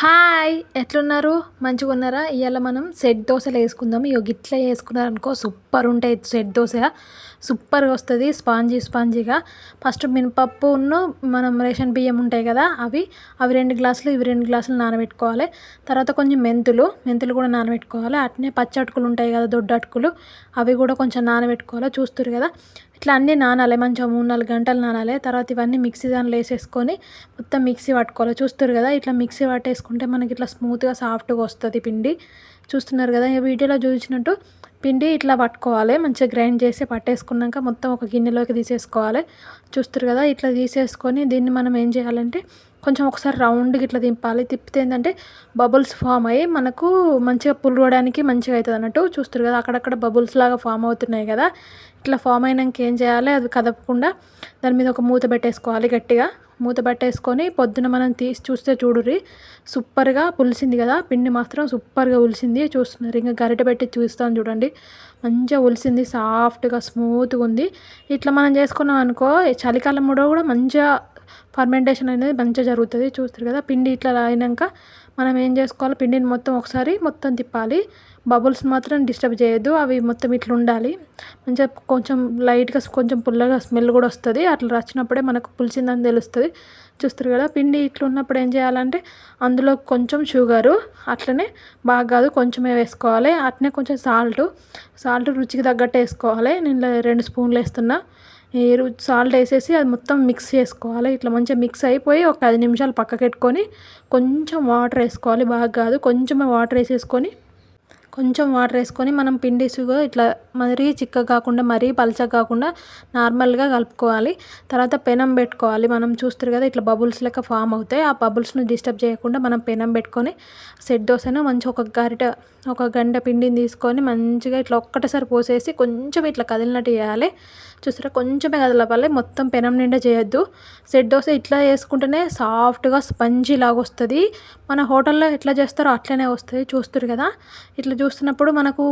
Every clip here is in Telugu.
హాయ్ ఎట్లున్నారు? మంచిగా ఉన్నారా? ఇవాళ మనం సెట్ దోశలు వేసుకుందాం. ఇక ఇట్లా వేసుకున్నారనుకో సూపర్ ఉంటాయి సెట్ దోశ. సూపర్గా వస్తుంది స్పాంజీ స్పాంజీగా. ఫస్ట్ మినపప్పును మనం రేషన్ బియ్యం ఉంటాయి కదా అవి. అవి రెండు గ్లాసులు ఇవి రెండు గ్లాసులు నానబెట్టుకోవాలి. తర్వాత కొంచెం మెంతులు మెంతులు కూడా నానబెట్టుకోవాలి. అట్నే పచ్చ అటుకులు ఉంటాయి కదా దొడ్డ అటుకులు. అవి కూడా కొంచెం నానబెట్టుకోవాలి చూస్తారు కదా. ఇట్లా అన్నీ నానాలి మంచిగా మూడు నాలుగు గంటలు నానాలి. తర్వాత ఇవన్నీ మిక్సీ దానిలో వేసేసుకొని మొత్తం మిక్సీ పట్టుకోవాలి. చూస్తారు కదా ఇట్లా మిక్సీ పట్టేసుకుంటే మనకి ఇట్లా స్మూత్గా సాఫ్ట్గా వస్తుంది పిండి. చూస్తున్నారు కదా ఈ వీడియోలో చూసినట్టు పిండి ఇట్లా పట్టుకోవాలి. మంచిగా గ్రైండ్ చేసి పట్టేసుకున్నాక మొత్తం ఒక గిన్నెలోకి తీసేసుకోవాలి. చూస్తారు కదా ఇట్లా తీసేసుకొని దీన్ని మనం ఏం చేయాలంటే కొంచెం ఒకసారి రౌండ్గా ఇట్లా దింపాలి. తిప్పితే ఏంటంటే బబుల్స్ ఫామ్ అయ్యి మనకు మంచిగా పులవడానికి మంచిగా అవుతుంది అన్నట్టు చూస్తారు కదా. అక్కడక్కడ బబుల్స్ లాగా ఫామ్ అవుతున్నాయి కదా. ఇట్లా ఫామ్ అయినాక ఏం చేయాలి? అది కదపకుండా దాని మీద ఒక మూత పెట్టేసుకోవాలి గట్టిగా. మూత పెట్టేసుకొని పొద్దున మనం తీసి చూస్తే చూడుర్రి సూపర్గా పులిసింది కదా. పిండి మాత్రం సూపర్గా ఉలిసింది చూస్తున్నారు ఇంకా గరిట పెట్టి చూస్తాను చూడండి. మంచిగా ఉలిసింది సాఫ్ట్గా స్మూత్గా ఉంది. ఇట్లా మనం చేసుకున్నాం అనుకో చలికాలం కూడా మంచిగా ఫర్మెంటేషన్ అనేది మంచిగా జరుగుతుంది చూస్తారు కదా. పిండి ఇట్లా అయినాక మనం ఏం చేసుకోవాలి? పిండిని మొత్తం ఒకసారి మొత్తం తిప్పాలి. బబుల్స్ మాత్రం డిస్టర్బ్ చేయొద్దు. అవి మొత్తం ఇట్లా ఉండాలి. మంచిగా కొంచెం లైట్గా కొంచెం పుల్లగా స్మెల్ కూడా వస్తుంది. అట్లా వచ్చినప్పుడే మనకు పులిచిందని తెలుస్తుంది. చూస్తారు కదా పిండి ఇట్లా ఉన్నప్పుడు ఏం చేయాలంటే అందులో కొంచెం షుగరు అట్లనే బాగా కాదు కొంచెమే వేసుకోవాలి. అట్నే కొంచెం సాల్ట్ సాల్ట్ రుచికి తగ్గట్టు వేసుకోవాలి. నేను రెండు స్పూన్లు వేస్తున్నా. ఏరు సాల్ట్ వేసేసి అది మొత్తం మిక్స్ చేసుకోవాలి. ఇట్లా మంచిగా మిక్స్ అయిపోయి ఒక ఐదు నిమిషాలు పక్కకెట్టుకొని కొంచెం వాటర్ వేసుకోవాలి. బాగా కాదు కొంచెమే వాటర్ వేసేసుకొని కొంచెం వాటర్ వేసుకొని మనం పిండి సుగా ఇట్లా మరీ చిక్క కాకుండా మరీ పలచ కాకుండా నార్మల్గా కలుపుకోవాలి. తర్వాత పెనం పెట్టుకోవాలి. మనం చూస్తారు కదా ఇట్లా బబుల్స్ లెక్క ఫామ్ అవుతాయి. ఆ బబుల్స్ని డిస్టర్బ్ చేయకుండా మనం పెనం పెట్టుకొని సెట్ దోశను మంచి ఒక గరిట ఒక గంట పిండిని తీసుకొని మంచిగా ఇట్లా ఒక్కటేసారి పోసేసి కొంచెం ఇట్లా కదిలినట్టు చేయాలి. చూసారా కొంచెమే కదలపాలి మొత్తం పెనం నిండా చేయొద్దు. సెట్ దోశ ఇట్లా చేసుకుంటేనే సాఫ్ట్గా స్పంజీ లాగా వస్తుంది. మన హోటల్లో ఎట్లా చేస్తారో అట్లనే వస్తుంది. చూస్తారు కదా ఇట్లా చూ చూస్తున్నప్పుడు మనకు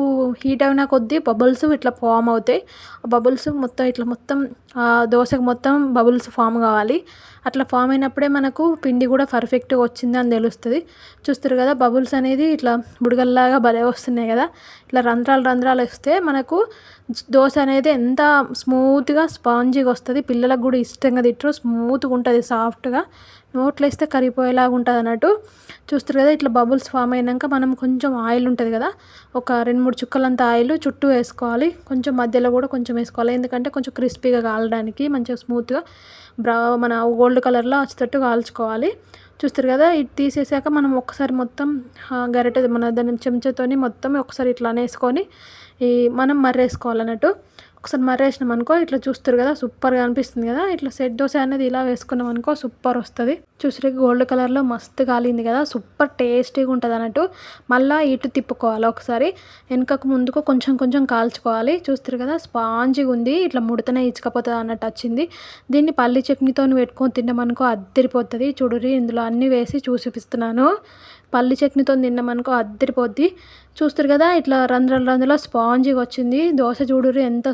హీట్ అయిన కొద్దీ బబుల్స్ ఇట్లా ఫామ్ అవుతాయి. బబుల్స్ మొత్తం ఇట్లా మొత్తం దోశకు మొత్తం బబుల్స్ ఫామ్ కావాలి. అట్లా ఫామ్ అయినప్పుడే మనకు పిండి కూడా పర్ఫెక్ట్గా వచ్చింది అని తెలుస్తుంది. చూస్తారు కదా బబుల్స్ అనేది ఇట్లా బుడగల్లాగా భలే వస్తున్నాయి కదా. ఇట్లా రంధ్రాలు రంధ్రాలు వస్తే మనకు దోశ అనేది ఎంత స్మూత్గా స్పాంజీగా వస్తుంది. పిల్లలకు కూడా ఇష్టంగా తిట్టరు స్మూత్గా ఉంటుంది సాఫ్ట్గా నోట్లో వేస్తే కరిగిపోయేలాగా ఉంటుంది అన్నట్టు చూస్తారు కదా ఇట్లా బబుల్స్ ఫామ్ అయినాక మనం కొంచెం ఆయిల్ ఉంటుంది కదా ఒక రెండు మూడు చుక్కలంత ఆయిల్ చుట్టూ వేసుకోవాలి. కొంచెం మధ్యలో కూడా కొంచెం వేసుకోవాలి. ఎందుకంటే కొంచెం క్రిస్పీగా కాలడానికి మంచిగా స్మూత్గా బ్రౌ మన గోల్డ్ కలర్లో వచ్చేటట్టు కాల్చుకోవాలి. చూస్తారు కదా ఇది తీసేసాక మనం ఒకసారి మొత్తం గరిటె మన దాని చెంచాతోని మొత్తం ఒకసారి ఇట్లా అనేసుకొని ఈ మనం మర్రేసుకోవాలన్నట్టు ఒకసారి మర్రేసినాం అనుకో ఇట్లా చూస్తారు కదా సూపర్గా అనిపిస్తుంది కదా. ఇట్లా సెట్ దోశ అనేది ఇలా వేసుకున్నాం అనుకో సూపర్ వస్తుంది. చూసరికి గోల్డ్ కలర్లో మస్తు కాలింది కదా సూపర్ టేస్టీగా ఉంటుంది అన్నట్టు. మళ్ళీ ఇటు తిప్పుకోవాలి ఒకసారి. వెనుకకు ముందుకు కొంచెం కొంచెం కాల్చుకోవాలి. చూస్తారు కదా స్పాంజిగా ఉంది. ఇట్లా ముడితేనే ఇచ్చకపోతుంది అన్నట్టు వచ్చింది. దీన్ని పల్లి చట్నీతో పెట్టుకొని తిన్నామనుకో అద్దరిపోతుంది. చూడరి ఇందులో అన్నీ వేసి చూసిపిస్తున్నాను పల్లి చట్నీతో తిన్నామనుకో అద్దరిపోద్ది. చూస్తారు కదా ఇట్లా రంధ్రాలు రంధ్రలో స్పాంజీగా వచ్చింది. దోశ చూడుర్రి ఎంత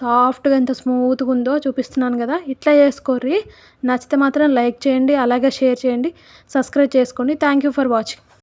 సాఫ్ట్గా ఎంత స్మూత్గా ఉందో చూపిస్తున్నాను కదా. ఇట్లా చేసుకోర్రి. నచ్చితే మాత్రం లైక్ చేయండి అలాగే షేర్ చేయండి. సబ్స్క్రైబ్ చేసుకోండి. Thank you for watching.